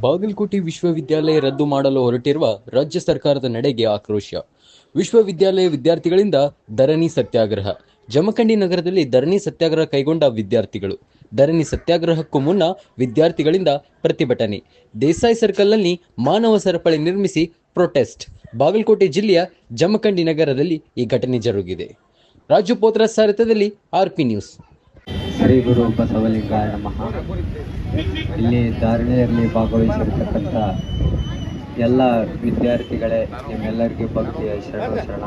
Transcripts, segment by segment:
ಬಾಗಲಕೋಟೆ ವಿಶ್ವವಿದ್ಯಾಲಯ ರದ್ದು ಮಾಡಲು ಹೊರಟಿರುವ ರಾಜ್ಯ ಸರ್ಕಾರದ ನಡೆಗೆ ಆಕ್ರೋಶ. ವಿಶ್ವವಿದ್ಯಾಲಯ ವಿದ್ಯಾರ್ಥಿಗಳಿಂದ ಧರಣಿ ಸತ್ಯಾಗ್ರಹ. ಜಮಖಂಡಿ ನಗರದಲ್ಲಿ ಧರಣಿ ಸತ್ಯಾಗ್ರಹ ಕೈಗೊಂಡ ವಿದ್ಯಾರ್ಥಿಗಳು. ಧರಣಿ ಸತ್ಯಾಗ್ರಹಕ್ಕೂ ಮುನ್ನ ವಿದ್ಯಾರ್ಥಿಗಳಿಂದ ಪ್ರತಿಭಟನೆ. ದೇಸಾಯಿ ಸರ್ಕಲ್ನಲ್ಲಿ ಮಾನವ ಸರಪಳಿ ನಿರ್ಮಿಸಿ ಪ್ರೊಟೆಸ್ಟ್. ಬಾಗಲಕೋಟೆ ಜಿಲ್ಲೆಯ ಜಮಖಂಡಿ ನಗರದಲ್ಲಿ ಈ ಘಟನೆ ಜರುಗಿದೆ. ರಾಜು ಪೋತ್ರ ಸಾರಥ್ಯದಲ್ಲಿ ಆರ್ಪಿ ನ್ಯೂಸ್. ಶ್ರೀ ಗುರು ಬಸವಲಿಂಗಾಯ ನಮಃ. ಇಲ್ಲಿ ಧಾರಣೆಯಲ್ಲಿ ಭಾಗವಹಿಸಿರ್ತಕ್ಕಂಥ ಎಲ್ಲ ವಿದ್ಯಾರ್ಥಿಗಳೇ ನಿಮ್ಮೆಲ್ಲರಿಗೂ ಭಕ್ತಿಯ ಶರಣ ಶರಣ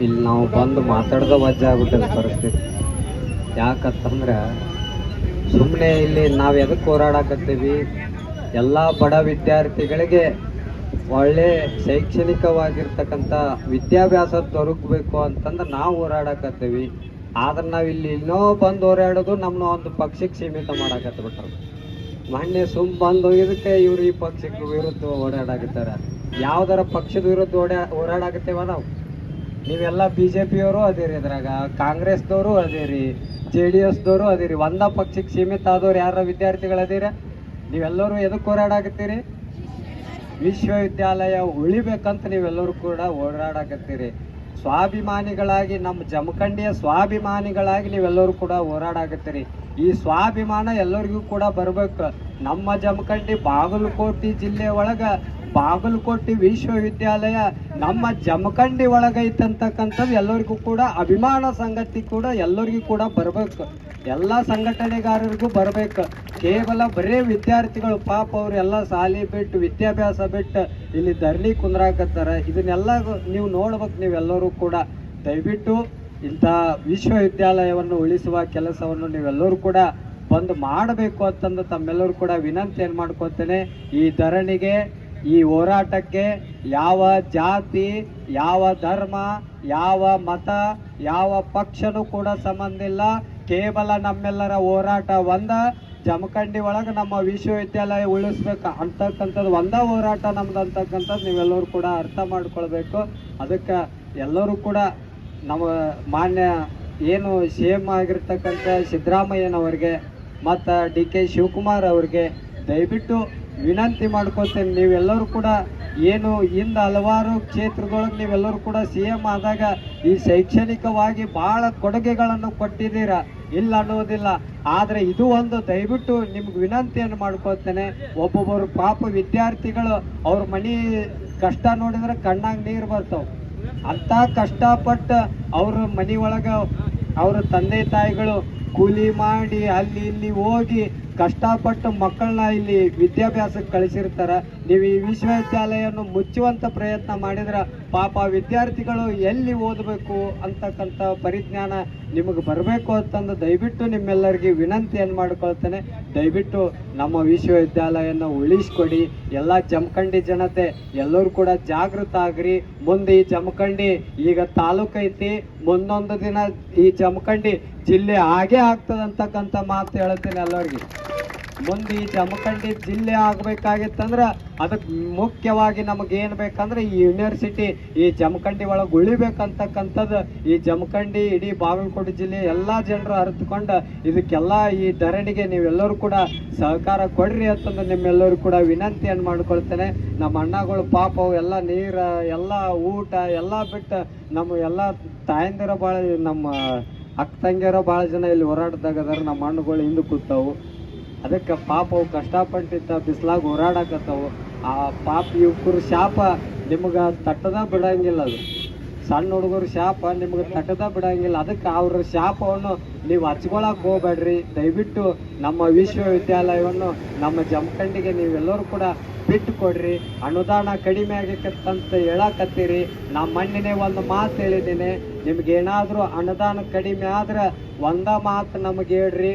ಇಲ್ಲಿ ನಾವು ಬಂದು ಮಾತಾಡ್ದ ವಜ್ಜ ಆಗುತ್ತೆ ಪರಿಸ್ಥಿತಿ. ಯಾಕಂತಂದ್ರೆ ಸುಮ್ಮನೆ ಇಲ್ಲಿ ನಾವು ಎದಕ್ಕೆ ಹೋರಾಡಕತ್ತೀವಿ? ಎಲ್ಲ ಬಡ ವಿದ್ಯಾರ್ಥಿಗಳಿಗೆ ಒಳ್ಳೆ ಶೈಕ್ಷಣಿಕವಾಗಿರ್ತಕ್ಕಂಥ ವಿದ್ಯಾಭ್ಯಾಸ ದೊರಕಬೇಕು ಅಂತಂದ್ರೆ ನಾವು ಹೋರಾಡಕತ್ತೀವಿ. ಆದ್ರೆ ನಾವು ಇಲ್ಲಿ ಇನ್ನೋ ಬಂದು ಓಡಾಡೋದು ನಮ್ಮನ್ನ ಒಂದು ಪಕ್ಷಕ್ಕೆ ಸೀಮಿತ ಮಾಡಾಕತ್ತ ಬಿಟ್ರು ಮೊನ್ನೆ ಸುಮ್ ಬಂದು ಇದಕ್ಕೆ ಇವ್ರು ಈ ಪಕ್ಷಕ್ಕೆ ವಿರುದ್ಧ ಓಡಾಡಕತ್ತಾರ ಯಾವ್ದಾರ ಪಕ್ಷದ ವಿರುದ್ಧ ಓಡಾ ಓಡಾಡಾಕತ್ತೇವ ನಾವು? ನೀವೆಲ್ಲ ಬಿ ಜೆ ಪಿಯವರು ಅದೇರಿ ಇದ್ರಾಗ, ಕಾಂಗ್ರೆಸ್ದವರು ಅದೇರಿ, ಜೆ ಡಿ ಎಸ್ದವರು ಅದೇರಿ, ಒಂದ ಪಕ್ಷಕ್ಕೆ ಸೀಮಿತ ಆದವ್ರು ಯಾರ ವಿದ್ಯಾರ್ಥಿಗಳು ಅದೀರ? ನೀವೆಲ್ಲರೂ ಎದಕ್ಕೆ ಓಡಾಡಾಕತ್ತೀರಿ ವಿಶ್ವವಿದ್ಯಾಲಯ ಉಳಿಬೇಕಂತ ನೀವೆಲ್ಲರೂ ಕೂಡ ಹೋರಾಡಕತ್ತೀರಿ ಸ್ವಾಭಿಮಾನಿಗಳಾಗಿ ನಮ್ಮ ಜಮಖಂಡಿಯ ಸ್ವಾಭಿಮಾನಿಗಳಾಗಿ ನೀವೆಲ್ಲರೂ ಕೂಡ ಹೋರಾಡಕತ್ತೀರಿ. ಈ ಸ್ವಾಭಿಮಾನ ಎಲ್ಲರಿಗೂ ಕೂಡ ಬರಬೇಕು. ನಮ್ಮ ಜಮಖಂಡಿ ಬಾಗಲಕೋಟೆ ಜಿಲ್ಲೆ ಒಳಗ ಬಾಗಲಕೋಟೆ ವಿಶ್ವವಿದ್ಯಾಲಯ ನಮ್ಮ ಜಮಖಂಡಿ ಒಳಗೈತಂತಕ್ಕಂಥದ್ದು ಎಲ್ಲರಿಗೂ ಕೂಡ ಅಭಿಮಾನ ಸಂಗತಿ ಕೂಡ ಎಲ್ಲರಿಗೂ ಕೂಡ ಬರಬೇಕು. ಎಲ್ಲ ಸಂಘಟನೆಗಾರರಿಗೂ ಬರಬೇಕು. ಕೇವಲ ಬರೇ ವಿದ್ಯಾರ್ಥಿಗಳು ಪಾಪ ಅವ್ರು ಎಲ್ಲ ಶಾಲೆ ಬಿಟ್ಟು ವಿದ್ಯಾಭ್ಯಾಸ ಬಿಟ್ಟು ಇಲ್ಲಿ ಧರಣಿ ಕುಂದ್ರಾಕತ್ತಾರ. ಇದನ್ನೆಲ್ಲ ನೀವು ನೋಡ್ಬೇಕು ನೀವೆಲ್ಲರೂ ಕೂಡ. ದಯವಿಟ್ಟು ಇಂಥ ವಿಶ್ವವಿದ್ಯಾಲಯವನ್ನು ಉಳಿಸುವ ಕೆಲಸವನ್ನು ನೀವೆಲ್ಲರೂ ಕೂಡ ಬಂದು ಮಾಡಬೇಕು ಅಂತಂದು ತಮ್ಮೆಲ್ಲರೂ ಕೂಡ ವಿನಂತಿ ಏನು ಮಾಡ್ಕೊತೇನೆ ಈ ಧರಣಿಗೆ, ಈ ಹೋರಾಟಕ್ಕೆ ಯಾವ ಜಾತಿ, ಯಾವ ಧರ್ಮ, ಯಾವ ಮತ, ಯಾವ ಪಕ್ಷನೂ ಕೂಡ ಸಂಬಂಧ ಇಲ್ಲ. ಕೇವಲ ನಮ್ಮೆಲ್ಲರ ಹೋರಾಟ ಒಂದ, ಜಮಖಂಡಿ ಒಳಗೆ ನಮ್ಮ ವಿಶ್ವವಿದ್ಯಾಲಯ ಉಳಿಸ್ಬೇಕು ಅಂತಕ್ಕಂಥದ್ದು ಒಂದ ಹೋರಾಟ ನಮ್ದು ಅಂತಕ್ಕಂಥದ್ದು ನೀವೆಲ್ಲರೂ ಕೂಡ ಅರ್ಥ ಮಾಡ್ಕೊಳ್ಬೇಕು. ಅದಕ್ಕೆ ಎಲ್ಲರೂ ಕೂಡ ನಮ್ಮ ಮಾನ್ಯ ಏನು ಸಿ ಎಂ ಆಗಿರ್ತಕ್ಕಂಥ ಸಿದ್ದರಾಮಯ್ಯನವ್ರಿಗೆ, ಮತ್ತು ಡಿ ಕೆ ಶಿವಕುಮಾರ್ ಅವ್ರಿಗೆ ದಯವಿಟ್ಟು ವಿನಂತಿ ಮಾಡ್ಕೊತೇನೆ. ನೀವೆಲ್ಲರೂ ಕೂಡ ಏನು ಇಂದ ಹಲವಾರು ಕ್ಷೇತ್ರದೊಳಗೆ ನೀವೆಲ್ಲರೂ ಕೂಡ ಸಿ ಎಂ ಆದಾಗ ಈ ಶೈಕ್ಷಣಿಕವಾಗಿ ಭಾಳ ಕೊಡುಗೆಗಳನ್ನು ಕೊಟ್ಟಿದ್ದೀರ? ಇಲ್ಲ ಅನ್ನೋದಿಲ್ಲ. ಆದರೆ ಇದು ಒಂದು ದಯವಿಟ್ಟು ನಿಮ್ಗೆ ವಿನಂತಿಯನ್ನು ಮಾಡ್ಕೊತೇನೆ. ಒಬ್ಬೊಬ್ಬರು ಪಾಪ ವಿದ್ಯಾರ್ಥಿಗಳು ಅವ್ರ ಮನೆ ಕಷ್ಟ ನೋಡಿದ್ರೆ ಕಣ್ಣಾಗ ನೀರು ಬರ್ತಾವೆ. ಅಂತ ಕಷ್ಟಪಟ್ಟು ಅವ್ರ ಮನೆ ಒಳಗೆ ಅವ್ರ ತಂದೆ ತಾಯಿಗಳು ಕೂಲಿ ಮಾಡಿ ಅಲ್ಲಿ ಇಲ್ಲಿ ಹೋಗಿ ಕಷ್ಟಪಟ್ಟು ಮಕ್ಕಳನ್ನ ಇಲ್ಲಿ ವಿದ್ಯಾಭ್ಯಾಸಕ್ಕೆ ಕಳಿಸಿರ್ತಾರೆ. ನೀವು ಈ ವಿಶ್ವವಿದ್ಯಾಲಯವನ್ನು ಮುಚ್ಚುವಂತ ಪ್ರಯತ್ನ ಮಾಡಿದ್ರೆ ಪಾಪ ವಿದ್ಯಾರ್ಥಿಗಳು ಎಲ್ಲಿ ಓದಬೇಕು ಅಂತಕ್ಕಂಥ ಪರಿಜ್ಞಾನ ನಿಮಗೆ ಬರಬೇಕು ಅಂತಂದು ದಯವಿಟ್ಟು ನಿಮ್ಮೆಲ್ಲರಿಗೆ ವಿನಂತಿಯನ್ನು ಮಾಡ್ಕೊಳ್ತೇನೆ. ದಯವಿಟ್ಟು ನಮ್ಮ ವಿಶ್ವವಿದ್ಯಾಲಯನ ಉಳಿಸ್ಕೊಡಿ. ಎಲ್ಲ ಜಮಖಂಡಿ ಜನತೆ ಎಲ್ಲರೂ ಕೂಡ ಜಾಗೃತ ಆಗ್ರಿ. ಮುಂದೆ ಈ ಜಮಖಂಡಿ ಈಗ ತಾಲೂಕು ಮುಂದೊಂದು ದಿನ ಈ ಜಮಖಂಡಿ ಜಿಲ್ಲೆ ಆಗೇ ಆಗ್ತದೆ ಅಂತಕ್ಕಂಥ ಮಾತು ಹೇಳ್ತೀನಿ ಎಲ್ಲರಿಗೆ. ಮುಂದೆ ಈ ಜಮಖಂಡಿ ಜಿಲ್ಲೆ ಆಗ್ಬೇಕಾಗಿತ್ತಂದ್ರೆ ಅದಕ್ಕೆ ಮುಖ್ಯವಾಗಿ ನಮಗೇನು ಬೇಕಂದ್ರೆ ಈ ಯೂನಿವರ್ಸಿಟಿ, ಈ ಜಮಖಂಡಿ ಒಳಗೆ ಉಳಿಬೇಕಂತಕ್ಕಂಥದ್ದು ಈ ಜಮಖಂಡಿ ಇಡೀ ಬಾಗಲಕೋಟೆ ಜಿಲ್ಲೆ ಎಲ್ಲ ಜನರು ಅರಿತುಕೊಂಡು ಇದಕ್ಕೆಲ್ಲ ಈ ಧರಣಿಗೆ ನೀವೆಲ್ಲರೂ ಕೂಡ ಸಹಕಾರ ಕೊಡ್ರಿ ಅಂತಂದು ನಿಮ್ಮೆಲ್ಲರೂ ಕೂಡ ವಿನಂತಿಯನ್ನು ಮಾಡ್ಕೊಳ್ತೇನೆ. ನಮ್ಮ ಅಣ್ಣಗಳು ಪಾಪ ಎಲ್ಲ ನೀರು, ಎಲ್ಲ ಊಟ, ಎಲ್ಲ ಬಿಟ್ಟು ನಮ್ಮ ಎಲ್ಲ ತಾಯಂದಿರ ಭಾಳ ನಮ್ಮ ಅಕ್ಕ ತಂಗಿಯರೋ ಭಾಳ ಜನ ಇಲ್ಲಿ ಹೋರಾಟದಾಗ ಅದಾರ, ನಮ್ಮ ಹಣ್ಣುಗಳು ಹಿಂದೆ ಕೂತಾವು. ಅದಕ್ಕೆ ಪಾಪ ಅವು ಕಷ್ಟಪಟ್ಟಿದ್ದ ಬಿಸಿಲಾಗ ಹೋರಾಡಕತ್ತವು. ಆ ಪಾಪ ಯುವಕರು ಶಾಪ ನಿಮ್ಗೆ ತಟ್ಟದ ಬಿಡಂಗಿಲ್ಲ ಅದು. ಸಣ್ಣ ಹುಡುಗರು ಶಾಪ ನಿಮ್ಗೆ ತಟ್ಟದ ಬಿಡಂಗಿಲ್ಲ. ಅದಕ್ಕೆ ಅವ್ರ ಶಾಪವನ್ನು ನೀವು ಹಚ್ಕೊಳಕ್ ಹೋಗ್ಬೇಡ್ರಿ. ದಯವಿಟ್ಟು ನಮ್ಮ ವಿಶ್ವವಿದ್ಯಾಲಯವನ್ನು, ನಮ್ಮ ಜಮಖಂಡಿಗೆ ನೀವೆಲ್ಲರೂ ಕೂಡ ಬಿಟ್ಟು ಕೊಡ್ರಿ. ಅನುದಾನ ಕಡಿಮೆ ಆಗಿಕತ್ತಂತ ಹೇಳಕತ್ತೀರಿ. ನಮ್ಮ ಮಣ್ಣಿನೇ ಒಂದು ಮಾತು ಹೇಳಿದ್ದೀನಿ. ನಿಮ್ಗೆ ಏನಾದರೂ ಅನುದಾನ ಕಡಿಮೆ ಆದ್ರೆ ಒಂದ ಮಾತು ನಮಗೆ ಹೇಳ್ರಿ.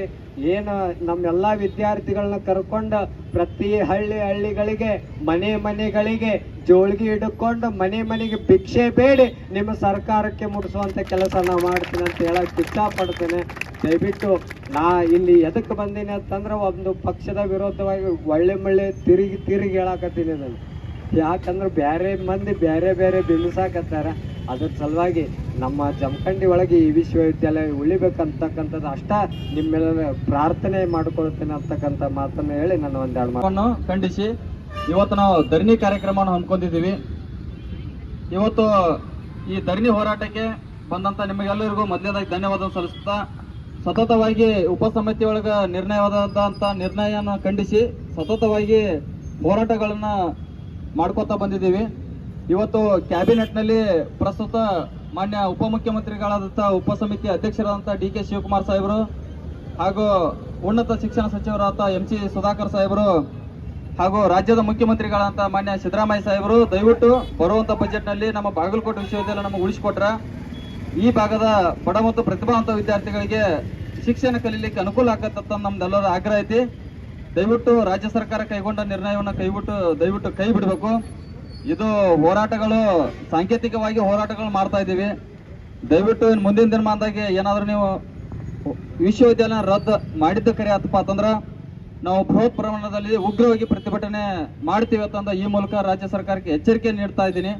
ಏನು ನಮ್ಮೆಲ್ಲ ವಿದ್ಯಾರ್ಥಿಗಳನ್ನ ಕರ್ಕೊಂಡು ಪ್ರತಿ ಹಳ್ಳಿ ಹಳ್ಳಿಗಳಿಗೆ, ಮನೆ ಮನೆಗಳಿಗೆ ಜೋಳಿಗೆ ಹಿಡ್ಕೊಂಡು ಮನೆ ಮನೆಗೆ ಭಿಕ್ಷೆ ಬೇಡಿ ನಿಮ್ಮ ಸರ್ಕಾರಕ್ಕೆ ಮುಡಿಸುವಂತ ಕೆಲಸ ನಾ ಮಾಡ್ತೀನಿ ಅಂತ ಹೇಳಕ್ಕೆ ಇಷ್ಟಪಡ್ತೇನೆ. ದಯವಿಟ್ಟು ನಾ ಇಲ್ಲಿ ಎದಕ್ಕೆ ಬಂದೀನಿ ಅಂತಂದ್ರೆ ಒಂದು ಪಕ್ಷದ ವಿರೋಧವಾಗಿ ಒಳ್ಳೆ ಮಳ್ಳೆ ತಿರುಗಿ ತಿರುಗಿ ಹೇಳಕತ್ತೀನಿ ನಾನು ಯಾಕಂದ್ರೆ ಬೇರೆ ಮಂದಿ ಬೇರೆ ಬೇರೆ ಬಿಂಬಿಸಾಕತ್ತಾರ. ಅದ್ರ ಸಲುವಾಗಿ ನಮ್ಮ ಜಮಖಂಡಿ ಒಳಗೆ ಈ ವಿಶ್ವವಿದ್ಯಾಲಯ ಉಳಿಬೇಕಂತಕ್ಕಂಥದ್ದು ಅಷ್ಟ ನಿಮ್ಮೆಲ್ಲ ಪ್ರಾರ್ಥನೆ ಮಾಡ್ಕೊಳ್ತೇನೆ ಅಂತಕ್ಕಂಥ ಮಾತನ್ನು ಹೇಳಿ ನಾನು ಒಂದೆರಡು ಮಾತು. ವನ್ನು ಖಂಡಿಸಿ. ಇವತ್ತು ನಾವು ಧರಣಿ ಕಾರ್ಯಕ್ರಮವನ್ನು ಹಮ್ಮಿಕೊಂಡಿದ್ದೀವಿ. ಇವತ್ತು ಈ ಧರಣಿ ಹೋರಾಟಕ್ಕೆ ಬಂದಂತ ನಿಮಗೆಲ್ಲರಿಗೂ ಮೊದಲನೇದಾಗಿ ಧನ್ಯವಾದ ಸಲ್ಲಿಸ್ತಾ ಸತತವಾಗಿ ಉಪಸಮಿತಿ ಒಳಗೆ ನಿರ್ಣಯವಾದಂಥ ನಿರ್ಣಯನ ಖಂಡಿಸಿ, ಸತತವಾಗಿ ಹೋರಾಟಗಳನ್ನು ಮಾಡ್ಕೋತಾ ಬಂದಿದ್ದೀವಿ. ಇವತ್ತು ಕ್ಯಾಬಿನೆಟ್ನಲ್ಲಿ ಪ್ರಸ್ತುತ ಮಾನ್ಯ ಉಪಮುಖ್ಯಮಂತ್ರಿಗಳಾದಂಥ ಉಪಸಮಿತಿ ಅಧ್ಯಕ್ಷರಾದಂಥ ಡಿ ಕೆ ಶಿವಕುಮಾರ್ ಸಾಹೇಬರು ಹಾಗೂ ಉನ್ನತ ಶಿಕ್ಷಣ ಸಚಿವರಾದ ಎಂ ಸಿ ಸುಧಾಕರ್ ಸಾಹೇಬರು ಹಾಗೂ ರಾಜ್ಯದ ಮುಖ್ಯಮಂತ್ರಿಗಳಾದಂಥ ಮಾನ್ಯ ಸಿದ್ದರಾಮಯ್ಯ ಸಾಹೇಬರು, ದಯವಿಟ್ಟು ಬರುವಂತ ಬಜೆಟ್ನಲ್ಲಿ ನಮ್ಮ ಬಾಗಲಕೋಟೆ ವಿಶ್ವವಿದ್ಯಾಲಯ ನಮಗೆ ಉಳಿಸಿಕೊಟ್ರ ಈ ಭಾಗದ ಬಡ ಮತ್ತು ಪ್ರತಿಭಾವಂತ ವಿದ್ಯಾರ್ಥಿಗಳಿಗೆ ಶಿಕ್ಷಣ ಕಲೀಲಿಕ್ಕೆ ಅನುಕೂಲ ಆಗತ್ತ ನಮ್ದೆಲ್ಲರ ಆಗ್ರಹ ಐತಿ. ದಯವಿಟ್ಟು ರಾಜ್ಯ ಸರ್ಕಾರ ಕೈಗೊಂಡ ನಿರ್ಣಯವನ್ನು ಕೈಬಿಟ್ಟು, ದಯವಿಟ್ಟು ಕೈ ಬಿಡಬೇಕು. ಇದು ಹೋರಾಟಗಳು, ಸಾಂಕೇತಿಕವಾಗಿ ಹೋರಾಟಗಳು ಮಾಡ್ತಾ ಇದ್ದೀವಿ. ದಯವಿಟ್ಟು ಮುಂದಿನ ದಿನಮಾನದಾಗೆ ಏನಾದರೂ ನೀವು ವಿಶ್ವವಿದ್ಯಾಲಯ ರದ್ದು ಮಾಡಿದ್ದು ಕರೆ ಆತಪ್ಪ ಅಂತಂದ್ರೆ, ನಾವು ಬೃಹತ್ ಪ್ರಮಾಣದಲ್ಲಿ ಉಗ್ರವಾಗಿ ಪ್ರತಿಭಟನೆ ಮಾಡ್ತೀವಿ ಅಂತಂದ ಈ ಮೂಲಕ ರಾಜ್ಯ ಸರ್ಕಾರಕ್ಕೆ ಎಚ್ಚರಿಕೆ ನೀಡ್ತಾ ಇದ್ದೀನಿ.